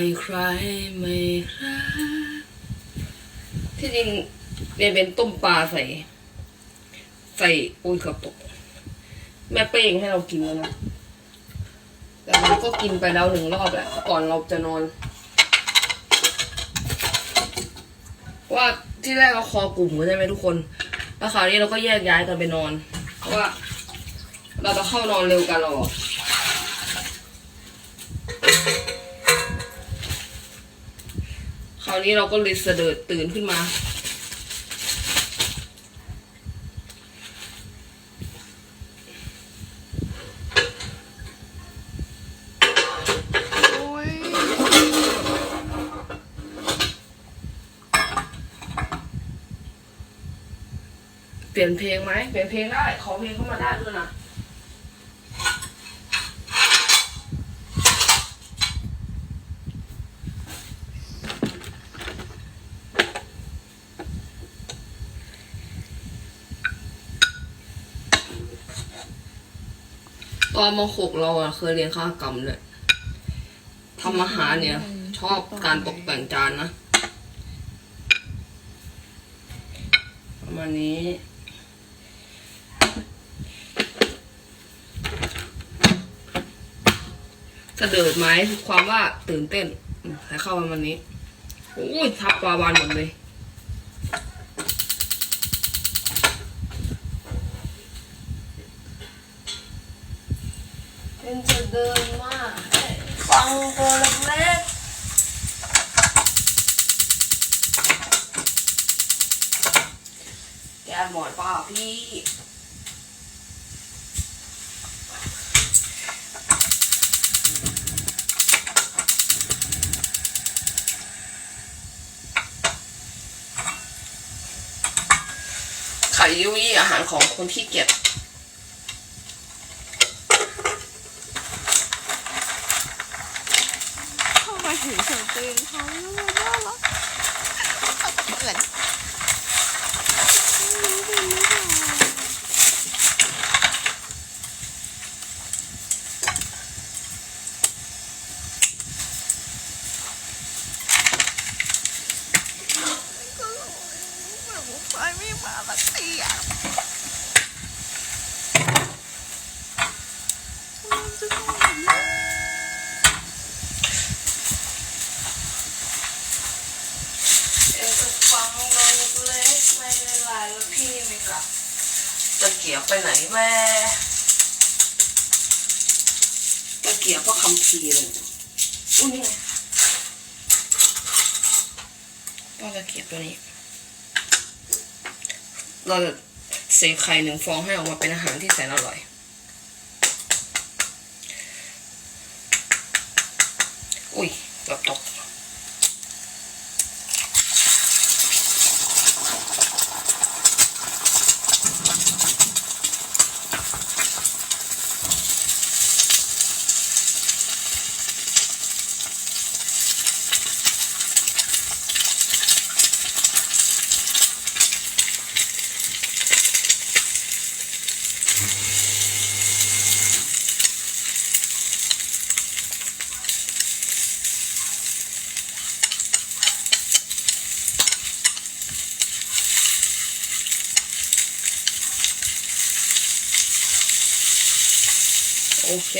ให้ใครไม่รักที่จริงเรียเป็นต้มปลาใส่ ใส่อุ้ยกับตก แม่เป้งให้เรากินแล้วนะแต่เราก็กินไปแล้วหนึ่งรอบแหละก่อนเราจะนอน ว่าที่แรกเราคอกลุ่มใช่ไหมทุกคนแล้วคราวนี้เราก็แยกย้ายกันไปนอน เพราะว่า เราจะเข้านอนเร็วกันหรอ คราวนี้เราก็เลยเสดิร์ดตื่นขึ้นมา เปลี่ยนเพลงไหมเปลี่ยนเพลงได้ ขอเพลงเข้ามาได้ด้วยนะ ตอนมหกเราอะเคยเรียนข้ากรรมเลยทำอาหารเนี่ย ชอบการตกแต่งจานนะ ประมาณนี้จะเดิดไหมความว่าตื่นเต้นอืมให้เข้าประมาณนี้โอ้ยทับปลาวานหมดเลย เป็น จะเดินมากฟังตัวเล็กๆแกหมอนเปล่าพี่ไข่ยุยอาหารของคนที่เกียจ เข้ามาถึงเฉยตื่นเขาแล้วมันน่ารักเหมือนไม่รู้เป็นหรือเปล่าก็แบบว่าไฟไม่มาสักทีอะมัน จะทำแบบนี้เอ็งจะฟังเล็กไม่เป็นไรแล้วพี่ไม่กลับจะเกียบไปไหนแม่จะเกียบเพราะคำพีเลยอุ้ยนี่ไงก็จะเกียบตัวนี้ เราจะเสกไข่หนึ่งฟองให้ออกมาเป็นอาหารที่แสนอร่อย อุ้ย เ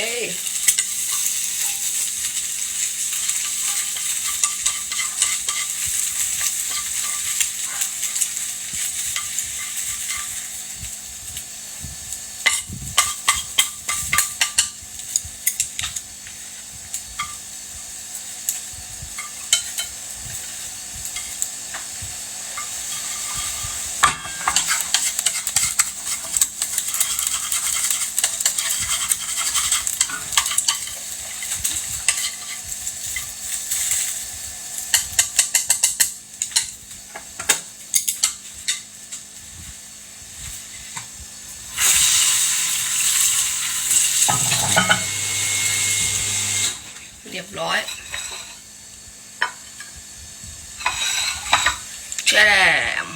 รียบร้อยแช่ม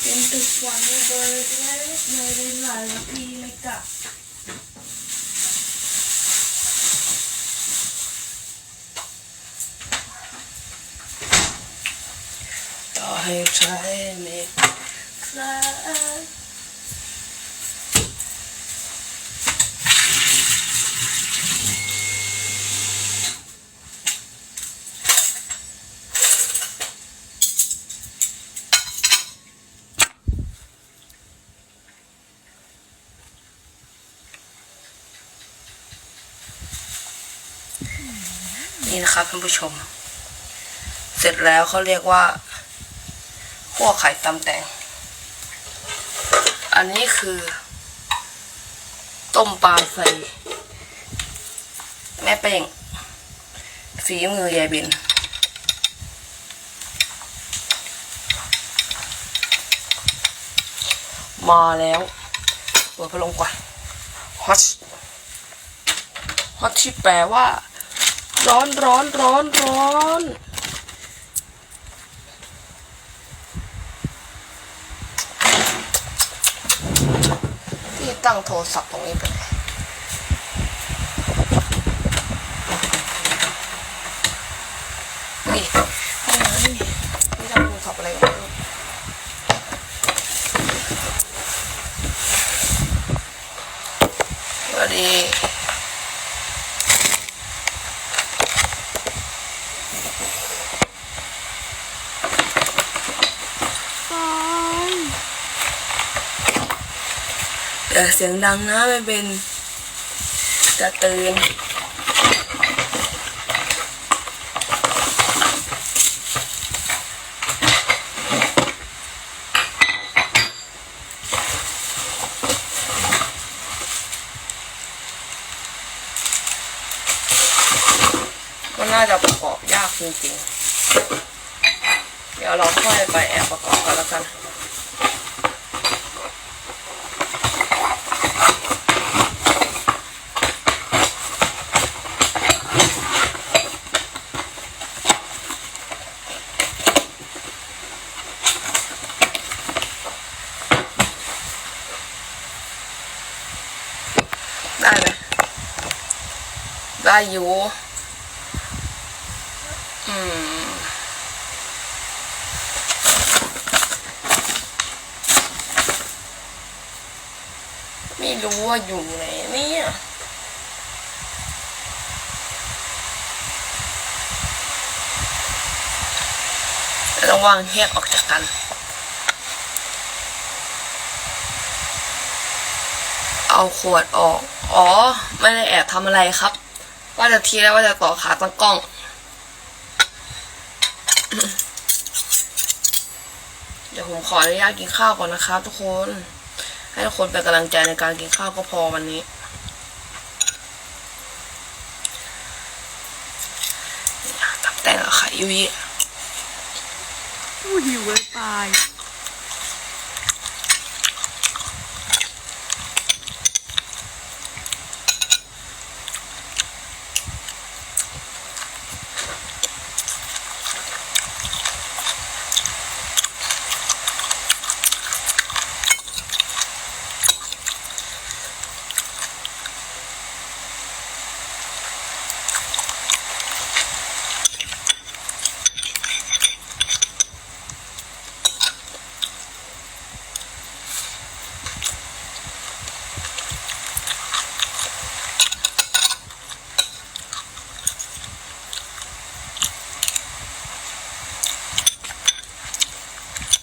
เป็นตึก วันเบิร์ดเล็กไม่ได้หลายปีไม่กลับ ต่อให้ใช้ไม่คลาย นี่นะครับท่านผู้ชม เสร็จแล้วเขาเรียกว่าขั่วไข่ตำแตง อันนี้คือ ต้มปลาใส่แม่เป้งฝีมือยายบินมาแล้วเปิดพัดลมก่อนฮอตฮอตที่แปลว่า ร้อนร้อนร้อนร้อนที่ตั้งโทรศัพท์ตรงนี้ไปเลยนี่นี่นี่นี่ทำโทรศัพท์อะไรกันไม่รู้สวัสดี ปอย อย่าเสียงดังนะไม่เป็นจะตื่นมันน่าจะประกอบยากจริงๆ เดี๋ยวเราค่อยไปแอบประกอบกันแล้วกัน ได้ไหม ได้อยู่อืมไม่รู้ว่าอยู่ไหนเนี่ยระวังแยกออกจากกันเอาขวดออก อ๋อ ไม่ได้แอบทำอะไรครับ ว่าจะทีแล้วว่าจะต่อขาตั้งกล้อง เดี๋ยวผมขออนุญาตกินข้าวก่อนนะครับทุกคน ให้ทุกคนเป็นกำลังใจในการกินข้าวก็พอวันนี้ตับแตงกับไข่ยุยอู้หิวเลยปาย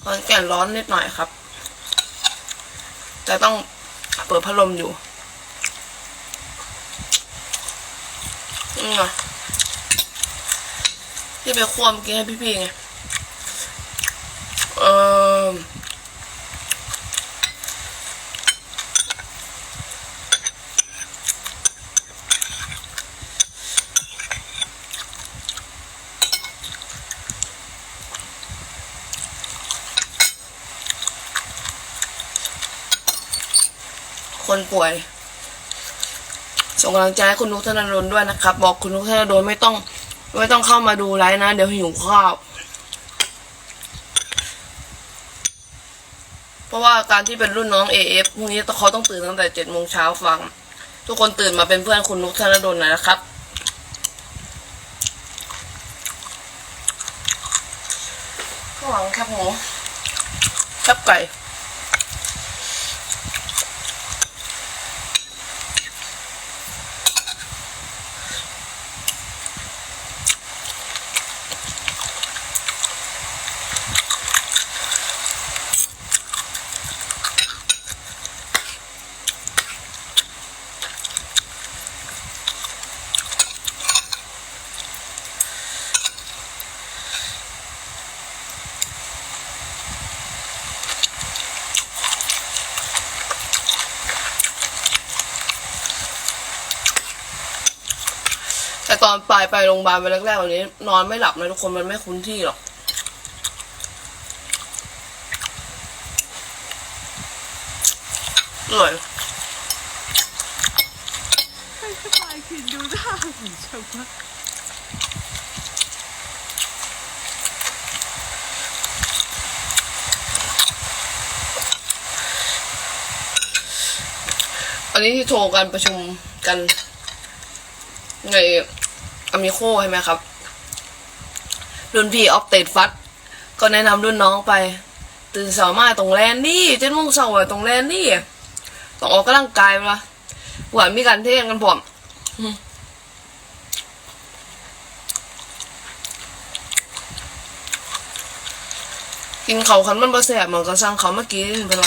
มันแก่นร้อนนิดหน่อยครับ แต่ต้องเปิดพัดลมอยู่นี่ไงที่ไปควมกินให้พี่ๆไง เออคน ป่วย ส่งกำลังใจให้คุณนุกธนดลด้วยนะครับ บอกคุณนุกธนดลไม่ต้อง ไม่ต้องเข้ามาดูไลฟ์นะ เดี๋ยวหิวข้าวผราะว่าการที่เป็นรุ่นน้อง AF พรุ่งนี้เขาต้องตื่นตั้งแต่เจ็ดโมงเช้าฟัง ทุกคนตื่นมาเป็นเพื่อนคุณนุกธนดลหน่อยนะครับข้างหลังแคบหมูแคบไก่ ไปโรงพยาบาลไปแรกๆวันนี้ นอนไม่หลับเลยทุกคนมันไม่คุ้นที่หรอกอร่อยให้สบายกินดูหน้าของฉันว่าอันนี้ที่โทรกันประชุมกันใน อมิโคใช่ไหมครับ รุ่นพี่ออฟเตดฟัดก็แนะนำรุ่นน้องไป ตื่นสายมาตรงแลนนี่เจ็ดโมงเช้าตรงแลนนี่ต้องออกกำลังกายมาหวานมีการเทศกันผมกินเขาคันมันบ่แสบมันก็สั่งเขามากินเป็นไร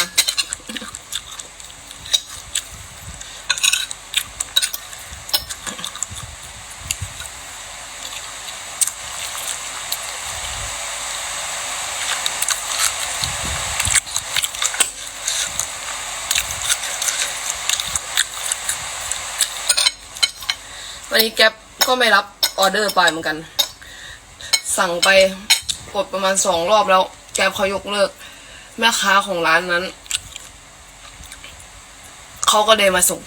วันนี้แก๊ปก็ไม่รับออเดอร์ไปเหมือนกัน สั่งไปกดประมาณสองรอบแล้ว แก๊ปเขายกเลิก แม่ค้าของร้านนั้น เขาก็เลยมาส่ง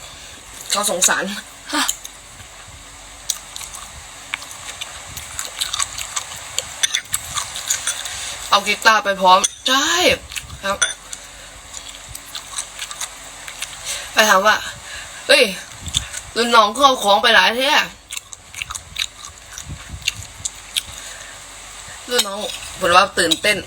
เขาสงสารเอากีตาร์ไปพร้อม ใช่ครับ ไปถามว่า เฮ้ย รุ่นน้องเขาเอาของไปหลายแท้รุ่นน้องผมว่าตื่นเต้น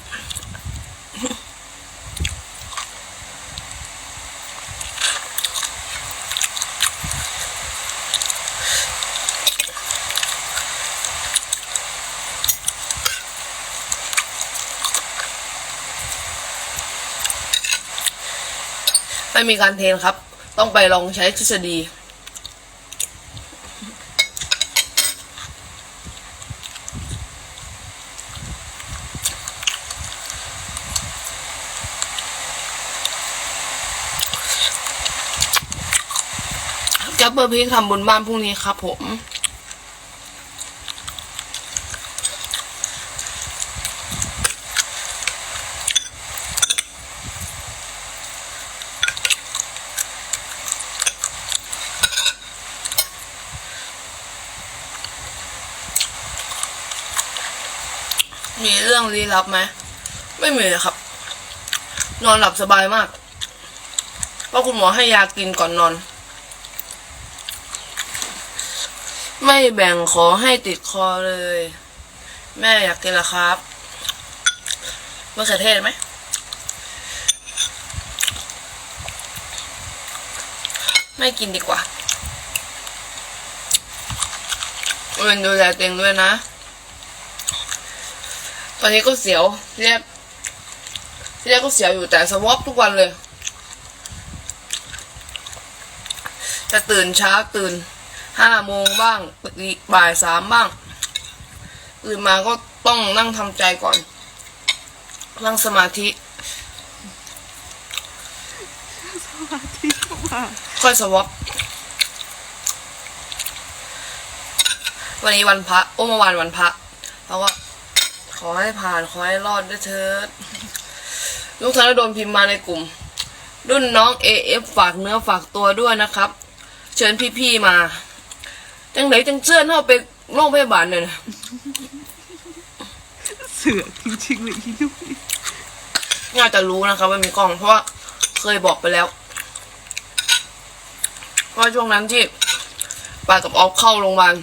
ไม่มีการเทรนครับ ต้องไปลองใช้ทฤษฎี แก๊ปเบ อร์พีคทำบุญบ้านพรุ่งนี้ครับผมมีเรื่องลี้ลับไหมไม่มีเลยครับ นอนหลับสบายมากเพราะคุณหมอให้ยากินก่อนนอน ไม่แบ่งขอให้ติดคอเลย แม่อยากกินละครับมะเขือเทศไหมไม่กินดีกว่าเอ็นดูแลตัวเองด้วยนะ ตอนนี้ก็เสียวที่แรกที่แรกก็เสียวอยู่แต่สวอปทุกวันเลย จะตื่นเช้าตื่น ห้าโมงบ้างบ่ายสามบ้างตื่นมาก็ต้องนั่งทำใจก่อน นั่งสมาธิสมาธิเข้ามาค่อยสวอปวันนี้วันพระ โอ้เมื่อวานวันพระเราก็ขอให้ผ่าน ขอให้รอดด้วยเถิดลูกธนดลพิมพ์มาในกลุ่ม รุ่นน้อง AF ฝากเนื้อฝากตัวด้วยนะครับ เชิญพี่ๆมา จังไหนจังเชิญเข้าไปโรงพยาบาลเลยนะเสือกจริงๆเลยที่นุ้ยน่าจะรู้นะครับว่ามีกล้อง เพราะว่าเคยบอกไปแล้วว่าช่วงนั้นที่ปากับออฟเข้าโรงพยาบาล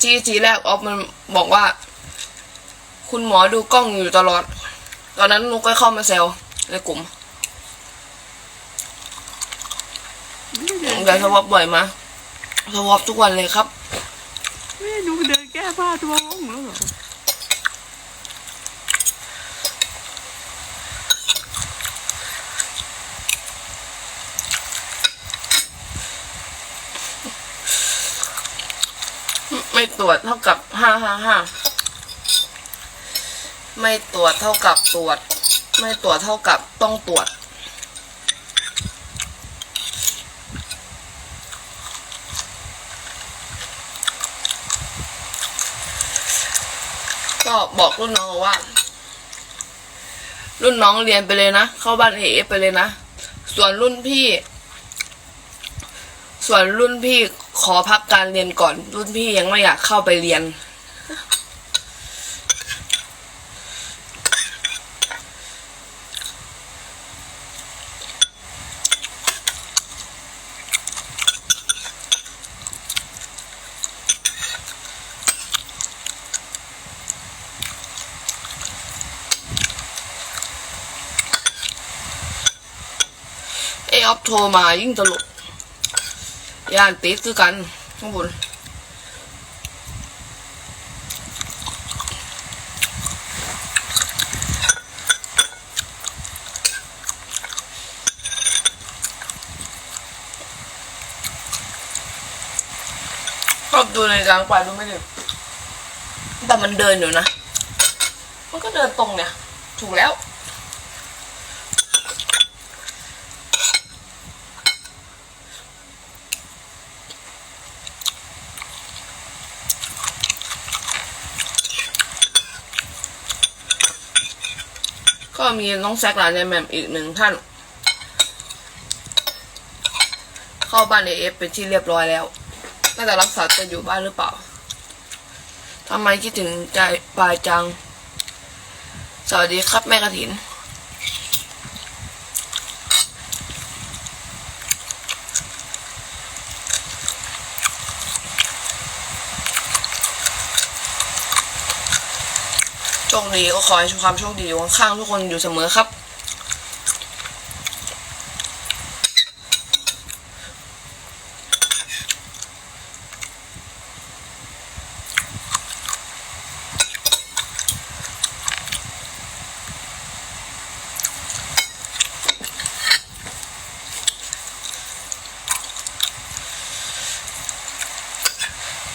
ทีทีแรกออฟมันบอกว่า คุณหมอดูกล้องอยู่ตลอด ตอนนั้นนุกก็เข้ามาแซวในกลุ่ม ไม่ได้ยายสวอปบ่อยมาสวอปทุกวันเลยครับไม่ได้ดูเดินแก้ผ้าทั่วห้องแล้วเหรอไม่ตรวจเท่ากับห้าห้าห้าไม่ตรวจเท่ากับตรวจ ไม่ตรวจเท่ากับต้องตรวจ ก็บอกรุ่นน้องว่า รุ่นน้องเรียนไปเลยนะ เข้าบ้านเอไปเลยนะ ส่วนรุ่นพี่ ส่วนรุ่นพี่ขอพักการเรียนก่อน รุ่นพี่ยังไม่อยากเข้าไปเรียน โทรมายิ่งตลกย่านติดคือกันข้างบนชอบดูในกลางป่าดูไม่ด้แต่มันเดินอยู่นะ มันก็เดินตรงเนี่ย ถูกแล้ว มีน้องแซกหลานในแมมอีกหนึ่งท่าน เข้าบ้านเอฟเป็นที่เรียบร้อยแล้วน่าจะรักษาตัวอยู่บ้านหรือเปล่าทำไมคิดถึงใจปลายจัง สวัสดีครับแม่กระถิน โชคดีก็ขอให้ความโชคดีอยู่ข้างๆทุกคนอยู่เสมอครับ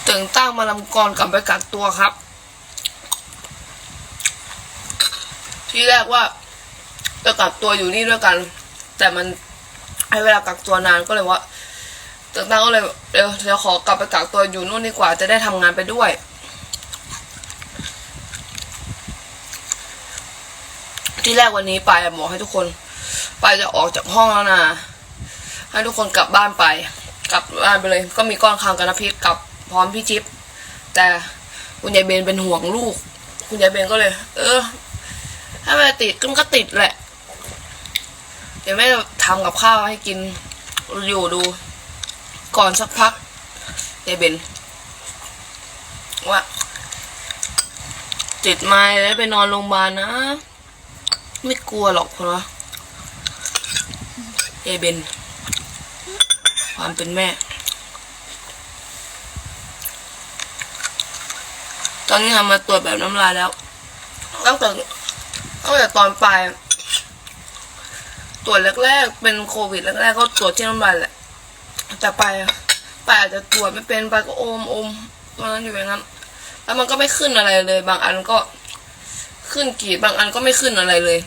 ตึงตั้งมาลำกรกลับไปกักตัวครับ ที่แรกว่าจะกักตัวอยู่นี่ด้วยกัน แต่มันให้เวลากักตัวนานก็เลยว่าตึงตั้งก็เลยเดี๋ยวเดี๋ยวขอกลับไปกักตัวอยู่นู่นดีกว่าจะได้ทำงานไปด้วย ที่แรกวันนี้ไปบอกให้ทุกคน ไปจะออกจากห้องแล้วนะให้ทุกคนกลับบ้านไปกลับบ้านไปเลย ก็มีก้อนคางกับน้ำพริกกลับพร้อมพี่จิ๊บแต่คุณยายเบนเป็นห่วงลูก คุณยายเบนก็เลย เออ ถ้ามันติดก็มันก็ติดแหละ เดี๋ยวแม่จะทำกับข้าวให้กินอยู่ดู ก่อนสักพักยายเบนว่าติดไม้แล้วไปนอนโรงพยาบาลนะ ไม่กลัวหรอกคนวะยายเบน ความเป็นแม่ ตอนนี้ทำมาตรวจแบบน้ำลายแล้วตั้งแต่ ตั้งแต่ตอนปลายตรวจแรกๆเป็นโควิดแรกๆก็ตรวจที่น้ำลายแหละแต่ไปไปอาจจะตรวจไม่เป็นไปก็โอมโอมตอนนั้นอยู่อย่างนั้นแล้วมันก็ไม่ขึ้นอะไรเลย บางอันก็ขึ้นกี่บางอันก็ไม่ขึ้นอะไรเลย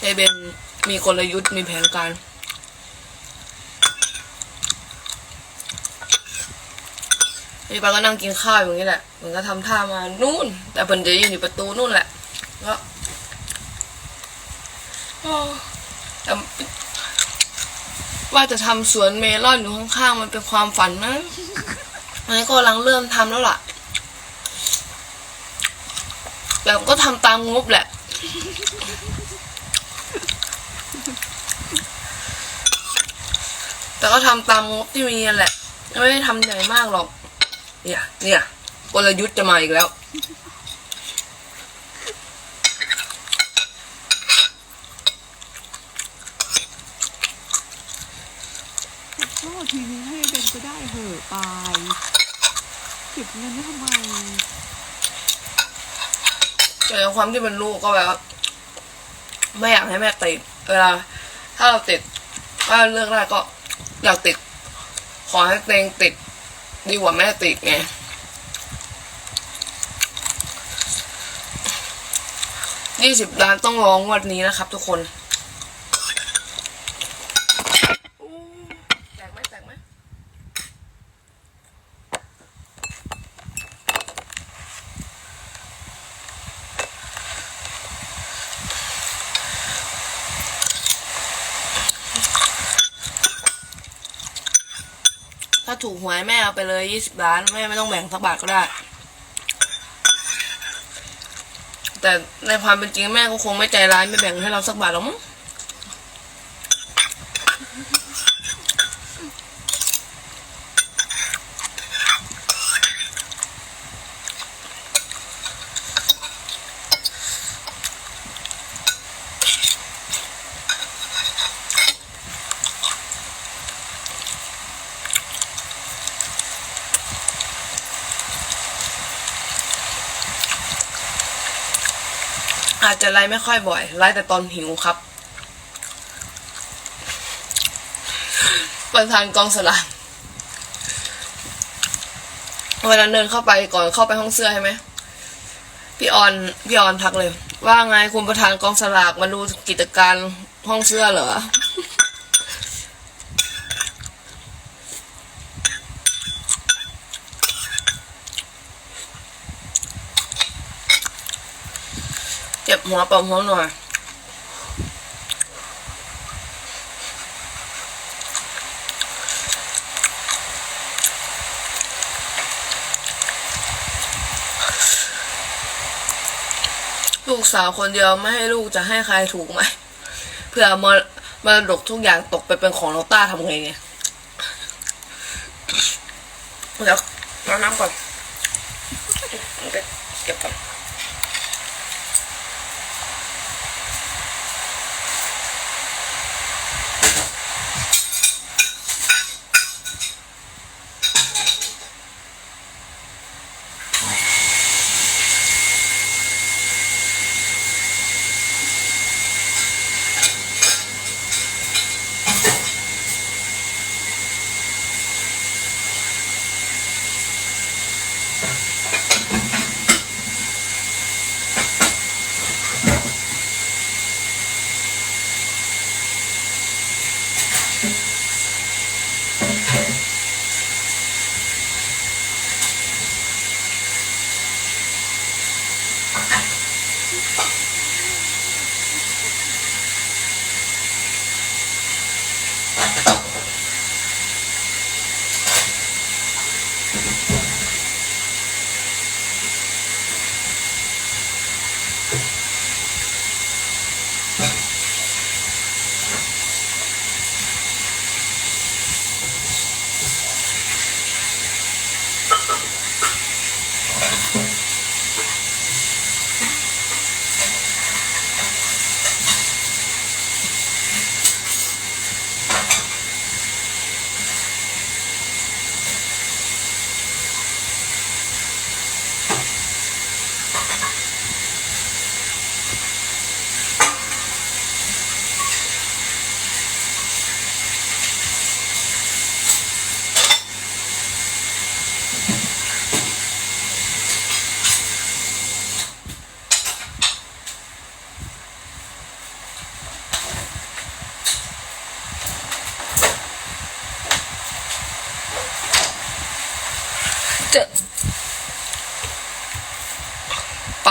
เอเบนมีกลยุทธ์มีแผนการ นี่ปาก็นั่งกินข้าวอย่างนี้แหละเหมือนก็ทำท่ามานู่น แต่เพิ่นจะยืนอยู่ประตูนู่นแหละแล้วอ๋อแต่ว่าจะทำสวนเมลอนอยู่ข้างๆมันเป็นความฝันนะอันนี้ก็กำลังเริ่มทำแล้วล่ะแต่ก็ทำตามงบแหละแต่ก็ทำตามงบที่มีนั่นแหละ ไม่ได้ทำใหญ่มากหรอก เนี่ย เนี่ยกลยุทธ์จะมาอีกแล้วก็ทีนี้ให้เบนก็ได้เหอะไปเก็บเงินไว้ทำไมแต่ในความที่เป็นลูกก็แบบว่าไม่อยากให้แม่ติด เวลา ถ้าเราติดถ้าเลือกได้ก็อยากติด ขอให้เตวเองติด ดีกว่าแม่ติดไงยี่สิบล้านต้องร้องวันนี้นะครับทุกคนแตกไหมแตกไหม ถ้าถูก หวยแม่เอาไปเลยยี่สิบล้านแม่ไม่ต้องแบ่งสักบาทก็ได้ แต่ในความเป็นจริงแม่ก็คงไม่ใจร้ายไม่แบ่งให้เราสักบาทหรอกมั้ง จะไลฟ์ไม่ค่อยบ่อยไลฟ์แต่ตอนหิวครับประธานกองสลากเวลาเดินเข้าไปก่อนเข้าไปห้องเสื้อใช่ไหมพี่ออนพี่ออนทักเลย ว่าไงคุณประธานกองสลากมาดูกิจการห้องเสื้อเหรอ จ็บหัวปวดหัวหน่อยลูกสาวคนเดียวไม่ให้ลูกจะให้ใครถูกไหมเพื่อมรมรดกทุกอย่างตกไปเป็นของน้องต้าทำไงเนี่ยเดี๋ยวเอาน้ำก่อน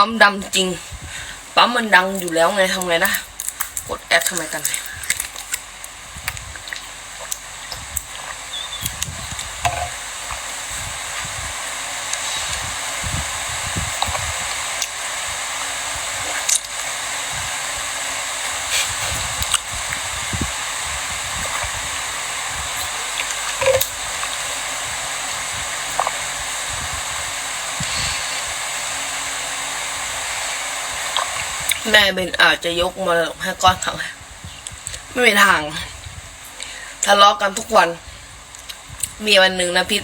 ปั๊มดำจริง ปั๊มมันดังอยู่แล้วไงทำไงนะ กดแอดทำไมกัน แม่เบนอาจจะยกมรดกให้ก้อนเขาไม่มีทางทะเลาะกันทุกวัน มีวันหนึ่งนะพิษ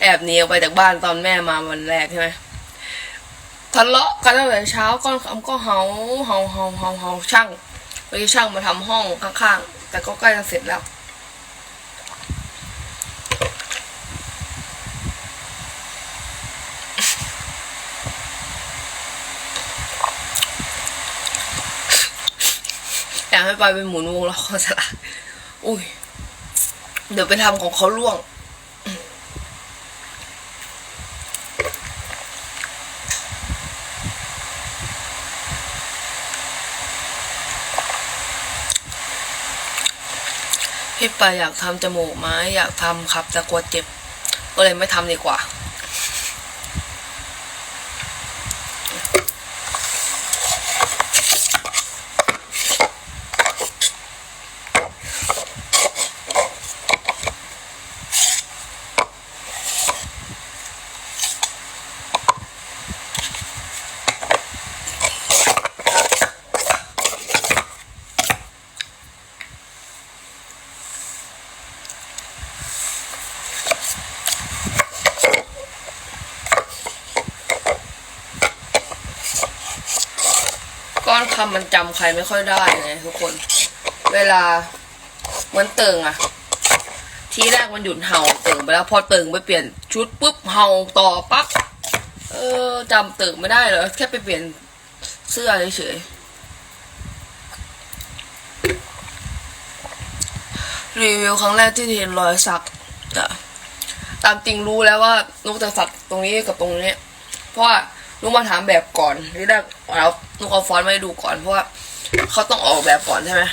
แอบหนีออกไปจากบ้านตอนแม่มาวันแรกใช่ไหมทะเลาะกันตั้งแต่เช้าก้อนคำก็เฮาเฮาเฮาเฮาเฮาช่างไปช่างมาทำห้องข้างๆแต่ก็ใกล้จะเสร็จแล้ว อยาให้ไปเป็นหมุนวงล้อสละอุ้ย เดี๋ยวไปทำของเขาล่วง พี่ไปอยากทำจมูกไหมอยากทำครับ แต่กลัวเจ็บ ก็เลยไม่ทำดีกว่า ใครไม่ค่อยได้ไงทุกคน เวลาเหมือนเติงอะทีแรกมันหยุดเห่าเติงไปแล้ว พอเติงไปเปลี่ยนชุดปุ๊บเห่าต่อปั๊บเออจำเติงไม่ได้เหรอแค่ไปเปลี่ยนเสื้อเฉยรีวิวครั้งแรกที่เห็นรอยสักอะตามจริงรู้แล้วว่านุกจะสักตรงนี้กับตรงนี้ เพราะว่านุกมาถามแบบก่อนที่แรกแล้วนุกเอาฟอนต์มาให้ดูก่อนเพราะว่า เขาต้องออกแบบก่อนใช่ไหม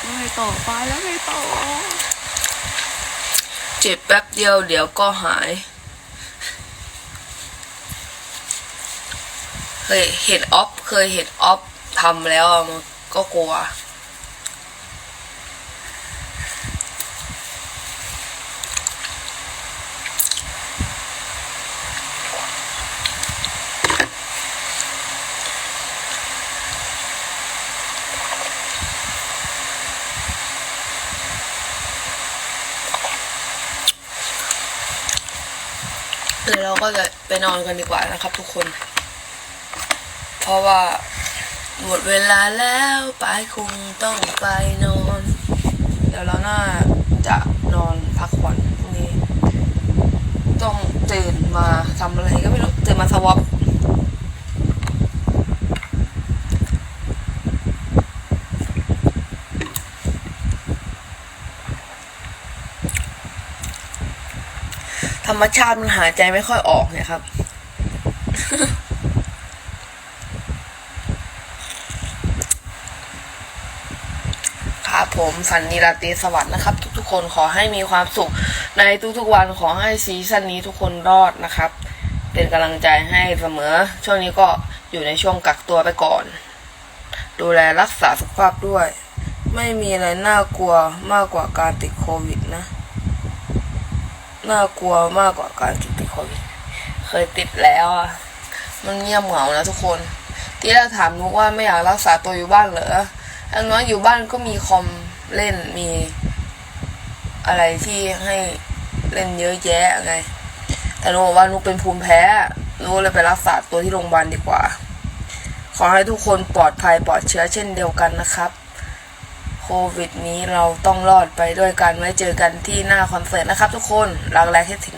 แล้วไงต่อไปแล้วไงต่อ เจ็บแป๊บเดียวเดี๋ยวก็หาย เคยเห็นออฟเคยเห็นออฟทำแล้วอะมันก็กลัว เดี๋ยวเราก็จะไปนอนกันดีกว่านะครับ ทุกคน เพราะว่าหมดเวลาแล้วปายคงต้องไปนอน เดี๋ยวเราน่าจะนอนพักผ่อนพรุ่งนี้ ต้องตื่นมาทำอะไรก็ไม่รู้ตื่นมาสวอป รมชาติมันหายใจไม่ค่อยออกเนี่ยครับ ครับผมฝันนีราตรีสวัสดิ์นะครับ ทุกๆ คนขอให้มีความสุข ในทุกๆวันขอให้ซีซั่นนี้ทุกคนรอดนะครับ เป็นกำลังใจให้เสมอ ช่วงนี้ก็อยู่ในช่วงกักตัวไปก่อน ดูแลรักษาสุขภาพด้วย ไม่มีอะไรน่ากลัวมากกว่าการติดโควิดนะ น่ากลัวมากกว่าการติดโควิดเคยติดแล้วอะมันเงียบเหงานะทุกคน ที่แรกถามนุกว่าไม่อยากรักษาตัวอยู่บ้านเหรออย่างน้อยอยู่บ้านก็มีคอมเล่นมีอะไรที่ให้เล่นเยอะแยะไง แต่นุกบอกว่านุกเป็นภูมิแพ้นุกเลยไปรักษาตัวที่โรงพยาบาลดีกว่า ขอให้ทุกคนปลอดภัยปลอดเชื้อเช่นเดียวกันนะครับ โควิดนี้เราต้องรอดไปด้วยกันไว้เจอกันที่หน้าคอนเสิร์ตนะครับทุกคนรักแรกให้ถึง